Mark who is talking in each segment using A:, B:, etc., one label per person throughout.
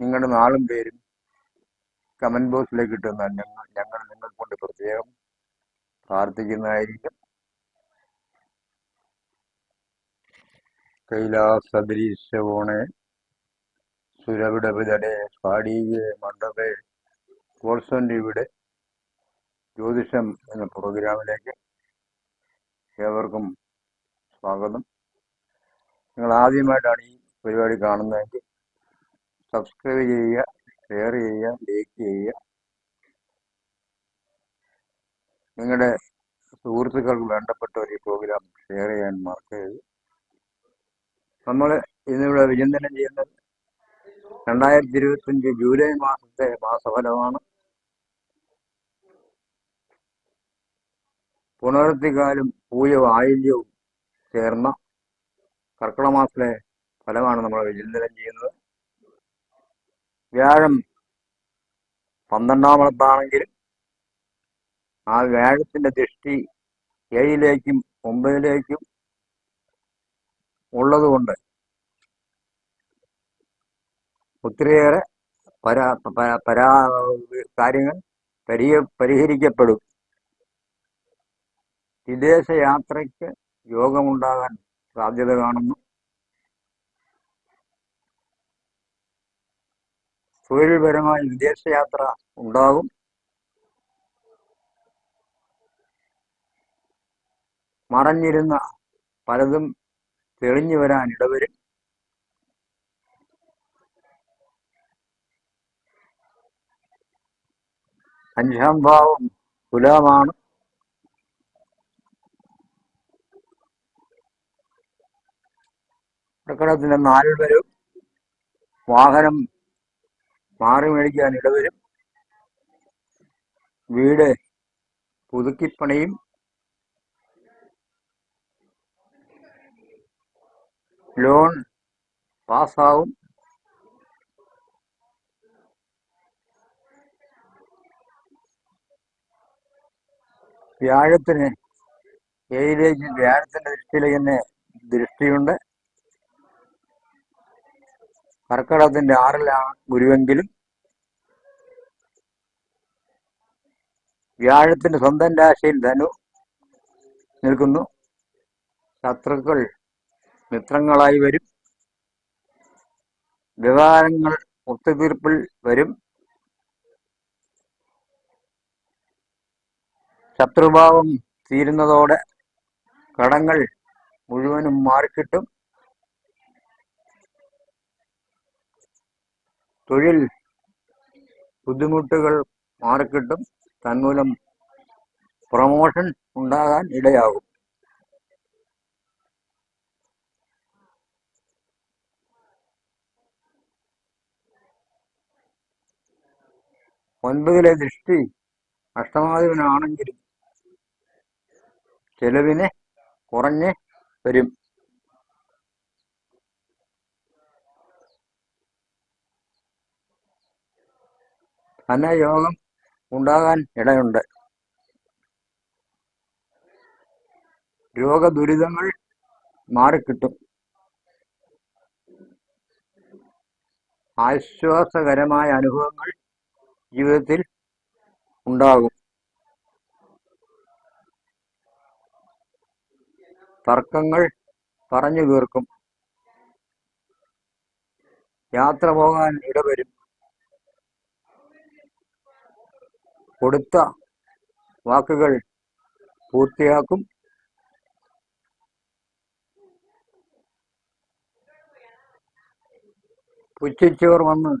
A: നിങ്ങളുടെ നാളും പേരും കമന്റ് ബോക്സിലേക്ക് ഇട്ടുന്ന ഞങ്ങൾ ഞങ്ങൾ നിങ്ങൾ കൊണ്ട് പ്രത്യേകം. പ്രാർത്ഥിക്കുന്നതായിരിക്കും. കൈലാസദരീശവോണെ സുരവിടവിതടെ സ്വാടീയെ മണ്ഡപേ കോൾസന്റെ ഇവിടെ ജ്യോതിഷം എന്ന പ്രോഗ്രാമിലേക്ക് ഏവർക്കും സ്വാഗതം. നിങ്ങൾ ആദ്യമായിട്ടാണ് ഈ പരിപാടി കാണുന്നതെങ്കിൽ സബ്സ്ക്രൈബ് ചെയ്യുക ഷെയർ ചെയ്യുക ലൈക്ക് ചെയ്യുക. നിങ്ങളുടെ സുഹൃത്തുക്കൾക്ക് വേണ്ടപ്പെട്ട ഈ പ്രോഗ്രാം ഷെയർ ചെയ്യാൻ മറക്കരുത്. നമ്മൾ ഇന്നിവിടെ വിചിന്തനം ചെയ്യുന്നത് രണ്ടായിരത്തി ഇരുപത്തിയഞ്ച് ജൂലൈ മാസത്തെ മാസഫലമാണ്. പുണർത്തിക്കാലും പൂയവും ആയില്യവും ചേർന്ന കർക്കിടമാസത്തിലെ ഫലമാണ് നമ്മൾ വിചിന്തനം ചെയ്യുന്നത്. വ്യാഴം പന്ത്രണ്ടാമത്താണെങ്കിൽ ആ വ്യാഴത്തിന്റെ ദൃഷ്ടി ഏഴിലേക്കും ഒമ്പതിലേക്കും ഉള്ളതുകൊണ്ട് ഒത്തിരിയേറെ പരാ പരാ കാര്യങ്ങൾ പരിഹ പരിഹരിക്കപ്പെടും. വിദേശയാത്രയ്ക്ക് യോഗമുണ്ടാകാൻ സാധ്യത കാണുന്നു. തൊഴിൽപരമായി വിദേശയാത്ര ഉണ്ടാകും. മറഞ്ഞിരുന്ന പലതും തെളിഞ്ഞു വരാൻ ഇടവരും. അഞ്ചാം ഭാവം തുലാമാണ്. പ്രകടത്തിന്റെ നാലുവരും വരും വാഹനം മാറി മേടിക്കാൻ ഇടവരും. വീട് പുതുക്കിപ്പണിയും. ലോൺ പാസ്സാവും. വ്യാഴത്തിന് ഏഴിലേക്ക് വ്യാഴത്തിന്റെ ദൃഷ്ടിയിലേക്ക് തന്നെ ദൃഷ്ടിയുണ്ട്. കർക്കടത്തിന്റെ ആറിലാണ് ഗുരുവെങ്കിലും വ്യാഴത്തിന്റെ സ്വന്തം രാശിയിൽ ധനു നിൽക്കുന്നു. ശത്രുക്കൾ മിത്രങ്ങളായി വരും. വ്യവഹാരങ്ങൾ ഒത്തുതീർപ്പിൽ വരും. ശത്രുഭാവം തീരുന്നതോടെ കടങ്ങൾ മുഴുവനും മാറിക്കിട്ടും. തൊഴിൽ ബുദ്ധിമുട്ടുകൾ മാറിക്കിട്ടും. തന്മൂലം പ്രൊമോഷൻ ഉണ്ടാകാൻ ഇടയാകും. ഒൻപതിലെ ദൃഷ്ടി അഷ്ടമാധിപനാണെങ്കിലും ചെലവിന് കുറഞ്ഞ് വരും. ധനയോഗം ഉണ്ടാകാൻ ഇടയുണ്ട്. രോഗദുരിതങ്ങൾ മാറിക്കിട്ടും. ആശ്വാസകരമായ അനുഭവങ്ങൾ ജീവിതത്തിൽ ഉണ്ടാകും. തർക്കങ്ങൾ പറഞ്ഞു തീർക്കും. യാത്ര പോകാൻ ഇടവരും. കൊടുത്ത വാക്കുകൾ പൂർത്തിയാക്കും. പുച്ഛിച്ചവർ വന്ന്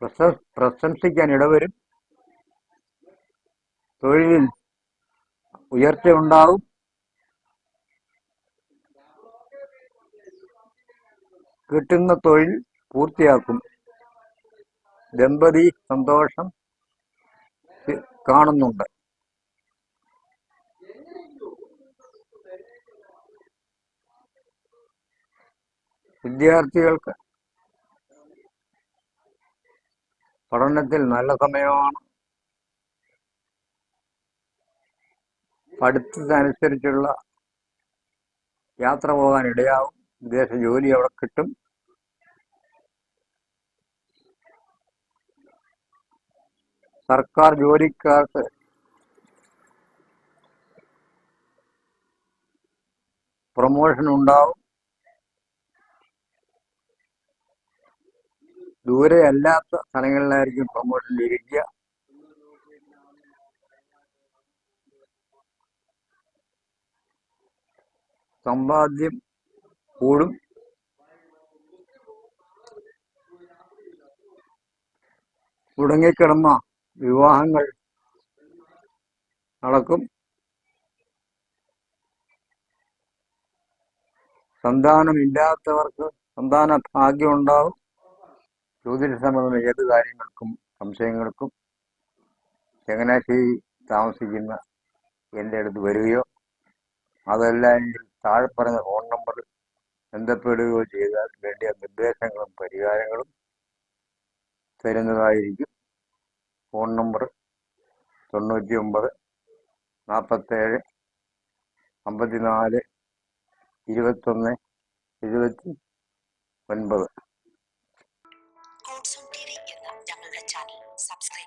A: പ്രശ- പ്രശംസിക്കാൻ ഇടവരും. തൊഴിലിൽ ഉയർച്ച ഉണ്ടാവും. കിട്ടുന്ന തൊഴിൽ പൂർത്തിയാക്കും. ദമ്പതി സന്തോഷം കാണുന്നുണ്ട്. വിദ്യാർത്ഥികൾക്ക് പഠനത്തിൽ നല്ല സമയമാണ്. പഠിത്തത്തിനനുസരിച്ചുള്ള യാത്ര പോകാൻ ഇടയാവും. വിദേശ ജോലി അവിടെ കിട്ടും. സർക്കാർ ജോലിക്കാർക്ക് പ്രൊമോഷൻ ഉണ്ടാവും. ദൂരെ അല്ലാത്ത സ്ഥലങ്ങളിലായിരിക്കും പ്രൊമോഷൻ ലഭിക്കുക. സമ്പാദ്യം കൂടും. മുടങ്ങിക്കിടന്ന വിവാഹങ്ങൾ നടക്കും. സന്താനമില്ലാത്തവർക്ക് സന്താന ഭാഗ്യം ഉണ്ടാവും ജ്യോതിഷ സംബന്ധമായ ഏത് കാര്യങ്ങൾക്കും സംശയങ്ങൾക്കും ചങ്ങനാശ്ശേരി താമസിക്കുന്ന എന്റെ അടുത്ത് വരികയോ അതല്ല എങ്കിൽ താഴെ പറഞ്ഞ ഫോൺ നമ്പർ ബന്ധപ്പെടുകയോ ചെയ്താൽ വേണ്ടിയ നിർദ്ദേശങ്ങളും പരിഹാരങ്ങളും തരുന്നതായിരിക്കും. ഫോൺ നമ്പർ തൊണ്ണൂറ്റി ഒമ്പത് നാൽപ്പത്തേഴ് അമ്പത്തിനാല് ഇരുപത്തൊന്ന് എഴുപത്തി ഒൻപത്
B: സബ്സ്ക്രൈബ്